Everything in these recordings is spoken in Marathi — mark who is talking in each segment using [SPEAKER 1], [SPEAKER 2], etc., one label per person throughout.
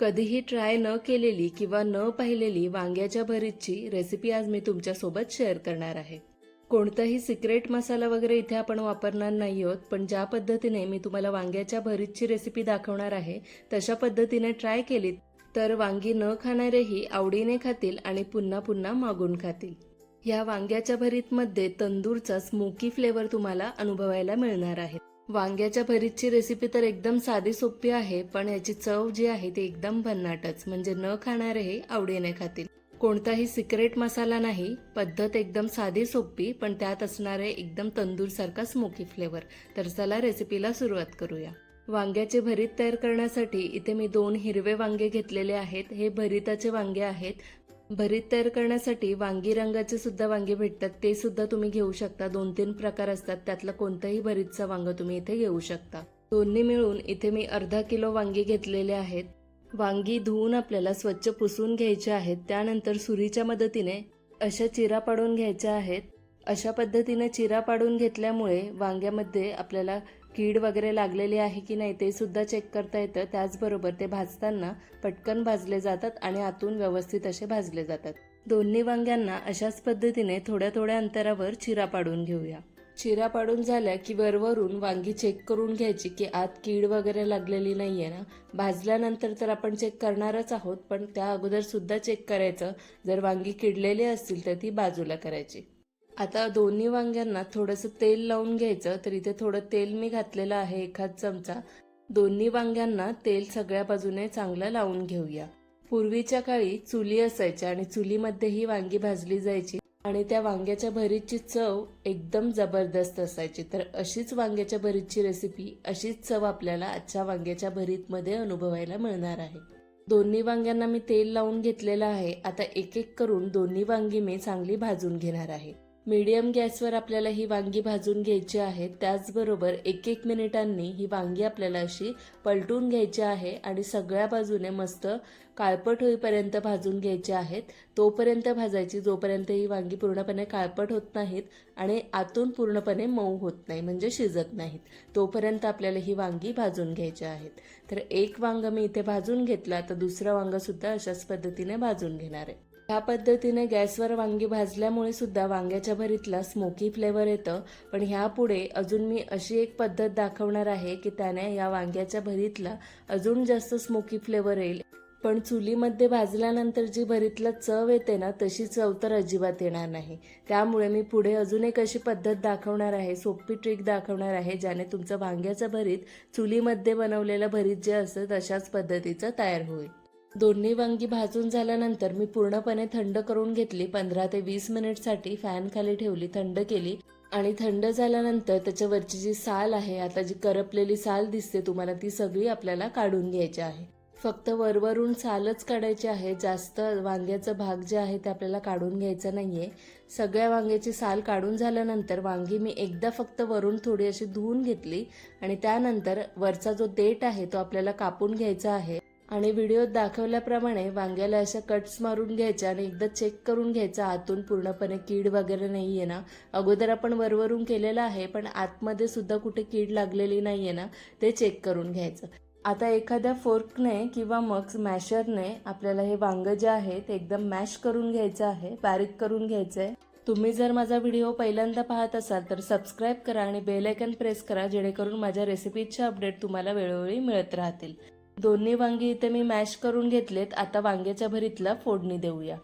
[SPEAKER 1] कधीही ट्राय न केलेली किंवा न पाहिलेली वांग्याच्या भरीतची रेसिपी आज मी तुमच्यासोबत शेअर करणार आहे. कोणताही सिक्रेट मसाला वगैरे इथे आपण वापरणार नाही आहोत पण ज्या पद्धतीने मी तुम्हाला वांग्याच्या भरीतची रेसिपी दाखवणार आहे तशा पद्धतीने ट्राय केली तर वांगी न खाणारेही आवडीने खातील आणि पुन्हा पुन्हा मागून खातील. ह्या वांग्याच्या भरीतमध्ये तंदूरचा स्मोकी फ्लेवर तुम्हाला अनुभवायला मिळणार आहे. वांग्याच्या भरीतची रेसिपी तर एकदम साधी सोपी आहे पण याची चव जी आहे ती एकदम भन्नाटच. म्हणजे न खाणारे हे आवडीने खातील. कोणताही सिक्रेट मसाला नाही पद्धत एकदम साधी सोपी पण त्यात असणारे एकदम तंदूर सारखा स्मोकी फ्लेवर तर चला रेसिपीला सुरुवात करूया. वांग्याचे भरीत तयार करण्यासाठी इथे मी दोन हिरवे वांगे घेतलेले आहेत. हे भरीताचे वांगे आहेत. भरीत तयार करण्यासाठी वांगी रंगाचे सुद्धा वांगे भेटतात. ते सुद्धा तुम्ही घेऊ शकता. दोन तीन प्रकार असतात. त्यातलं कोणताही भरीतचा वांग तुम्ही इथे घेऊ शकता. दोन्ही मिळून इथे मी अर्धा किलो वांगी घेतलेले आहेत. वांगी धुवून आपल्याला स्वच्छ पुसून घ्यायचे आहेत. त्यानंतर सुरीच्या मदतीने अशा चिरा पाडून घ्यायच्या आहेत. अशा पद्धतीने चिरा पाडून घेतल्यामुळे वांग्यामध्ये आपल्याला कीड वगैरे लागलेली आहे की नाही ते सुद्धा चेक करता येतं. त्याचबरोबर ते भाजताना पटकन भाजले जातात आणि आतून व्यवस्थित असे भाजले जातात. दोन्ही वांग्यांना अशाच पद्धतीने थोड्या थोड्या अंतरावर चिरा पाडून घेऊया. चिरा पाडून झाल्या की वरवरून वांगी चेक करून घ्यायची की आत कीड वगैरे लागलेली नाही आहे ना. भाजल्यानंतर तर आपण चेक करणारच आहोत पण त्या अगोदर सुद्धा चेक करायचं. जर वांगी किडलेली असतील तर ती बाजूला करायची. आता दोन्ही वांग्यांना थोडंसं तेल लावून घ्यायचं तर इथे थोडं तेल मी घातलेलं आहे एखाद चमचा. दोन्ही वांग्यांना तेल सगळ्या बाजूने चांगलं लावून घेऊया. पूर्वीच्या काळी चुली असायच्या आणि चुलीमध्ये ही वांगी भाजली जायची आणि त्या वांग्याच्या भरीतची चव एकदम जबरदस्त असायची. तर अशीच वांग्याच्या भरीतची रेसिपी अशीच चव आपल्याला आजच्या वांग्याच्या भरीतमध्ये अनुभवायला मिळणार आहे. दोन्ही वांग्यांना मी तेल लावून घेतलेलं आहे. आता एक एक करून दोन्ही वांगी मी चांगली भाजून घेणार आहे. मीडियम गॅसवर आपल्याला ही वांगी भाजून घ्यायची आहेत त्याचबरोबर एक एक मिनिटांनी ही वांगी आपल्याला अशी पलटून घ्यायची आहे आणि सगळ्या बाजूने मस्त काळपट होईपर्यंत भाजून घ्यायचे आहेत. तोपर्यंत भाजायची जोपर्यंत ही वांगी पूर्णपणे काळपट होत नाहीत आणि आतून पूर्णपणे मऊ होत नाही म्हणजे शिजत नाहीत तोपर्यंत आपल्याला ही वांगी भाजून घ्यायची आहेत. तर एक वांग मी इथे भाजून घेतला तर दुसरं वांगसुद्धा अशाच पद्धतीने भाजून घेणार आहे. ह्या पद्धतीने गॅसवर वांगी भाजल्यामुळे सुद्धा वांग्याच्या भरीतला स्मोकी फ्लेवर येतं. पण ह्यापुढे अजून मी अशी एक पद्धत दाखवणार आहे की त्याने या वांग्याच्या भरीतला अजून जास्त स्मोकी फ्लेवर येईल. पण चुलीमध्ये भाजल्यानंतर जी भरीतला चव येते ना तशी चव तर अजिबात येणार नाही. त्यामुळे मी पुढे अजून एक अशी पद्धत दाखवणार आहे सोपी ट्रिक दाखवणार आहे ज्याने तुमचं वांग्याचं भरीत चुलीमध्ये बनवलेलं भरीत जे असतं तशाच पद्धतीचं तयार होईल. दोन्ही वांगी भाजून झाल्यानंतर मी पूर्णपणे थंड करून घेतली. पंधरा ते वीस मिनिटसाठी फॅन खाली ठेवली थंड केली. आणि थंड झाल्यानंतर त्याच्यावरची जी साल आहे आता जी करपलेली साल दिसते तुम्हाला ती सगळी आपल्याला काढून घ्यायची आहे. फक्त वरवरून सालच काढायची आहे. जास्त वांग्याचा भाग जे आहे ते आपल्याला काढून घ्यायचा नाहीये. सगळ्या वांग्याची साल काढून झाल्यानंतर वांगी मी एकदा फक्त वरून थोडी अशी धुवून घेतली. आणि त्यानंतर वरचा जो देठ आहे तो आपल्याला कापून घ्यायचा आहे. आणि व्हिडिओत दाखवल्याप्रमाणे वांग्याला अशा कट्स मारून घ्यायच्या आणि एकदा चेक करून घ्यायचा. आतून पूर्णपणे कीड वगैरे नाहीये ना. अगोदर आपण वरवरून केलेलं आहे पण आतमध्ये सुद्धा कुठे कीड लागलेली नाहीये ना ते चेक करून घ्यायचं. आता एखाद्या फोर्कने किंवा मग मॅशरने आपल्याला हे वांग जे आहे ते एकदम मॅश करून घ्यायचं आहे बारीक करून घ्यायचं आहे तुम्ही जर माझा व्हिडिओ पहिल्यांदा पाहत असाल तर सबस्क्राईब करा आणि बेल आयकन प्रेस करा जेणेकरून माझ्या रेसिपीचे अपडेट तुम्हाला वेळोवेळी मिळत राहतील. दोन्ही वांगी इथे मी मॅश करून घेतलेत. आता वांग्याच्या भरीतला फोडणी देऊया.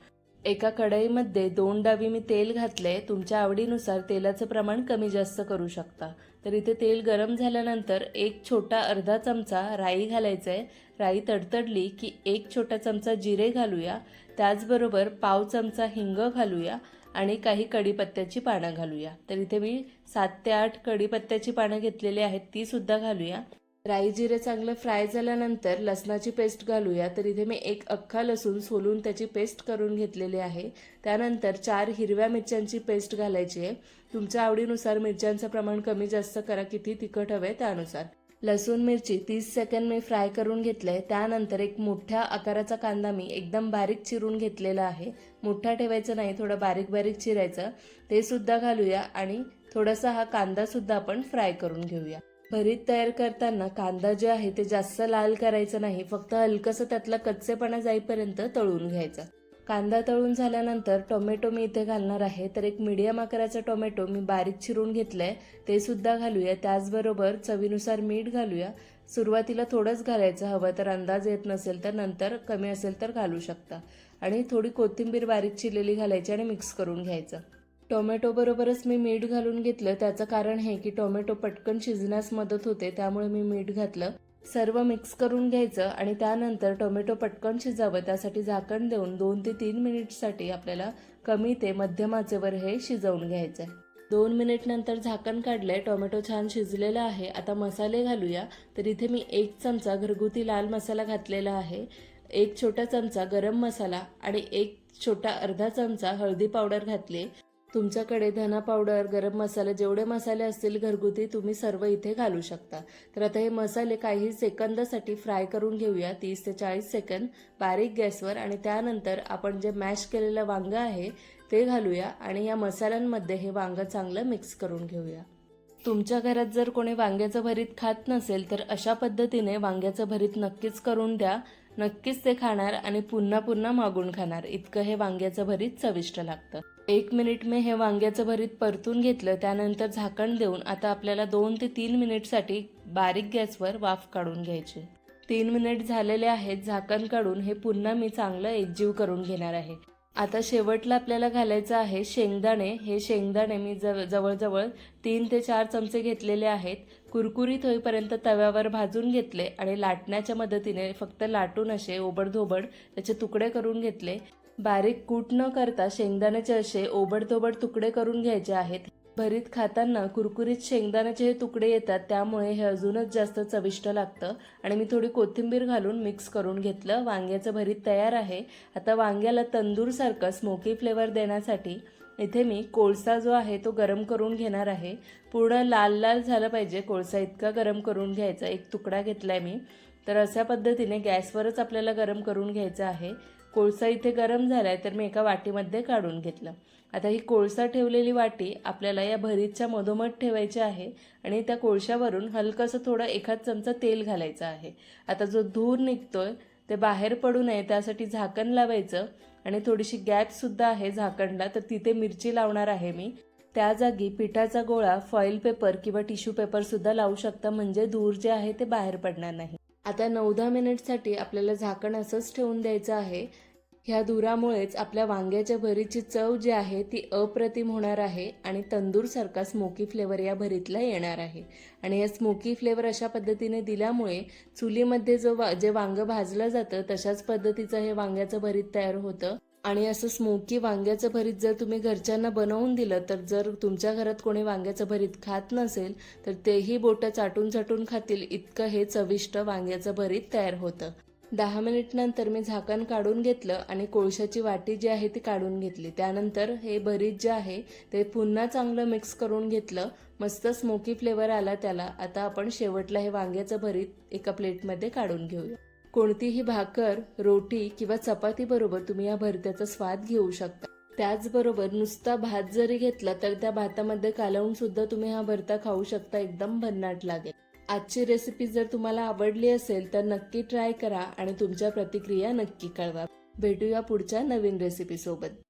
[SPEAKER 1] एका कढईमध्ये दोन डावी मी तेल घातले. तुमच्या आवडीनुसार तेलाचं प्रमाण कमी जास्त करू शकता. तर इथे तेल गरम झाल्यानंतर एक छोटा अर्धा चमचा राई घालायचा आहे राई तडतडली की एक छोटा चमचा जिरे घालूया. त्याचबरोबर पाव चमचा हिंग घालूया आणि काही कढीपत्त्याची पानं घालूया. तर इथे मी सात ते आठ कढीपत्त्याची पानं घेतलेली आहेत ती सुद्धा घालूया. राई जिरे चांगलं फ्राय झाल्यानंतर लसणाची पेस्ट घालूया. तर इथे मी एक अख्खा लसूण सोलून त्याची पेस्ट करून घेतलेली आहे. त्यानंतर चार हिरव्या मिरच्यांची पेस्ट घालायची आहे. तुमच्या आवडीनुसार मिरच्यांचं प्रमाण कमी जास्त करा किती तिखट हवे आहे त्यानुसार. लसूण मिरची तीस सेकंड मी फ्राय करून घेतलंय. त्यानंतर एक मोठ्या आकाराचा कांदा मी एकदम बारीक चिरून घेतलेला आहे. मोठा ठेवायचा नाही थोडं बारीक बारीक चिरायचं. ते सुद्धा घालूया आणि थोडासा हा कांदा सुद्धा आपण फ्राय करून घेऊया. भरीत तयार करताना कांदा जे आहे ते जास्त लाल करायचं नाही फक्त हलकंसं त्यातला कच्चेपणा जाईपर्यंत तळून घ्यायचा. कांदा तळून झाल्यानंतर टोमॅटो मी इथे घालणार आहे. तर एक मीडियम आकाराचा टोमॅटो मी बारीक चिरून घेतलाय. ते सुद्धा घालूया. त्याचबरोबर चवीनुसार मीठ घालूया. सुरुवातीला थोडंच घालायचं हवं तर अंदाज येत नसेल तर नंतर कमी असेल तर घालू शकता. आणि थोडी कोथिंबीर बारीक चिरलेली घालायची आणि मिक्स करून घ्यायचं. टोमॅटोबरोबरच मी मीठ घालून घेतलं. त्याचं कारण हे की टोमॅटो पटकन शिजण्यास मदत होते त्यामुळे मी मीठ घातलं. सर्व मिक्स करून घ्यायचं आणि त्यानंतर टोमॅटो पटकन शिजावं. त्यासाठी झाकण देऊन दोन ते तीन मिनिटसाठी आपल्याला कमी ते मध्यम आचेवर हे शिजवून घ्यायचं आहे दोन मिनिट नंतर झाकण काढलंय. टोमॅटो छान शिजलेला आहे. आता मसाले घालूया. तर इथे मी एक चमचा घरगुती लाल मसाला घातलेला आहे. एक छोटा चमचा गरम मसाला आणि एक छोटा अर्धा चमचा हळदी पावडर घातली तुमच्याकडे धना पावडर गरम मसाले जेवढे मसाले असतील घरगुती तुम्ही सर्व इथे घालू शकता. तर आता हे मसाले काही सेकंदासाठी फ्राय करून घेऊया. तीस ते चाळीस सेकंद बारीक गॅसवर आणि त्यानंतर आपण जे मॅश केलेलं वांगं आहे ते घालूया आणि या मसाल्यांमध्ये हे वांगं चांगलं मिक्स करून घेऊया. तुमच्या घरात जर कोणी वांग्याचं भरीत खात नसेल तर अशा पद्धतीने वांग्याचं भरीत नक्कीच करून द्या. नक्कीच ते खाणार आणि पुन्हा पुन्हा मागून खाणार. इतकं हे वांग्याचं भरीत चविष्ट लागतं. एक मिनिट मी हे वांग्याचं भरीत परतून घेतलं त्यानंतर झाकण देऊन आता आपल्याला दोन ते तीन मिनिटसाठी बारीक गॅसवर वाफ काढून घ्यायची. तीन मिनिट झालेले आहेत झाकण काढून हे पुन्हा मी चांगलं एकजीव करून घेणार आहे. आता शेवटला आपल्याला घालायचं आहे शेंगदाणे. हे शेंगदाणे मी जव जवळजवळ तीन ते चार चमचे घेतलेले आहेत. कुरकुरीत होईपर्यंत तव्यावर भाजून घेतले आणि लाटण्याच्या मदतीने फक्त लाटून असे ओबडधोबड त्याचे तुकडे करून घेतले. बारीक कूट न करता शेंगदाण्याचे असे ओबडधोबड तुकडे करून घ्यायचे आहेत. भरीत खाताना कुरकुरीत शेंगदाण्याचे हे तुकडे येतात त्यामुळे हे अजूनच जास्त चविष्ट लागतं. आणि मी थोडी कोथिंबीर घालून मिक्स करून घेतलं. वांग्याचं भरीत तयार आहे. आता वांग्याला तंदूरसारखं स्मोकी फ्लेवर देण्यासाठी इथे मी कोळसा जो आहे तो गरम करून घेणार आहे. पूर्ण लाल लाल झालं पाहिजे. कोळसा इतका गरम करून घ्यायचा. एक तुकडा घेतला आहे मी. तर अशा पद्धतीने गॅसवरच आपल्याला गरम करून घ्यायचं आहे. कोळसा इथे गरम झालाय तर मी एका वाटीमध्ये काढून घेतलं. आता ही कोळसा ठेवलेली वाटी आपल्याला या भरीतच्या मधोमध ठेवायची आहे आणि त्या कोळशावरून हलकंसं थोडं एखाद चमचा तेल घालायचं आहे. आता जो धूर निघतोय ते बाहेर पडू नये त्यासाठी झाकण लावायचं आणि थोडीशी गॅपसुद्धा आहे झाकणला तर तिथे मिरची लावणार आहे मी. त्या जागी पिठाचा गोळा फॉईल पेपर किंवा टिश्यू पेपरसुद्धा लावू शकता म्हणजे धूर जे आहे ते बाहेर पडणार नाही. आता नऊ दहा मिनिटसाठी आपल्याला झाकण असंच ठेवून द्यायचं आहे. ह्या धुरामुळेच आपल्या वांग्याच्या भरीची चव जी आहे ती अप्रतिम होणार आहे आणि तंदूरसारखा स्मोकी फ्लेवर या भरीतला येणार आहे. आणि या स्मोकी फ्लेवर अशा पद्धतीने दिल्यामुळे चुलीमध्ये जो वा जे वांगं भाजलं जातं तशाच पद्धतीचं हे वांग्याचं भरीत तयार होतं. आणि असं स्मोकी वांग्याचं भरीत जर तुम्ही घरच्यांना बनवून दिलं तर जर तुमच्या घरात कोणी वांग्याचं भरीत खात नसेल तर तेही बोटं चाटून चाटून खातील. इतकं हे चविष्ट वांग्याचं भरीत तयार होतं. दहा मिनिटनंतर मी झाकण काढून घेतलं आणि कोळशाची वाटी जी आहे ती काढून घेतली. त्यानंतर हे भरीत जे आहे ते पुन्हा चांगलं मिक्स करून घेतलं. मस्त स्मोकी फ्लेवर आला त्याला. आता आपण शेवटला हे वांग्याचं भरीत एका प्लेटमध्ये काढून घेऊया. कोणतीही भाकर रोटी किंवा चपाती बरोबर तुम्ही या भरत्याचा स्वाद घेऊ शकता. त्याचबरोबर नुसता भात जरी घेतला तर त्या भातामध्ये कालवून सुद्धा तुम्ही हा भरता खाऊ शकता एकदम भन्नाट लागेल. आजची रेसिपी जर तुम्हाला आवडली असेल तर नक्की ट्राय करा आणि तुमच्या प्रतिक्रिया नक्की कळवा. भेटूया पुढच्या नवीन रेसिपी सोबत.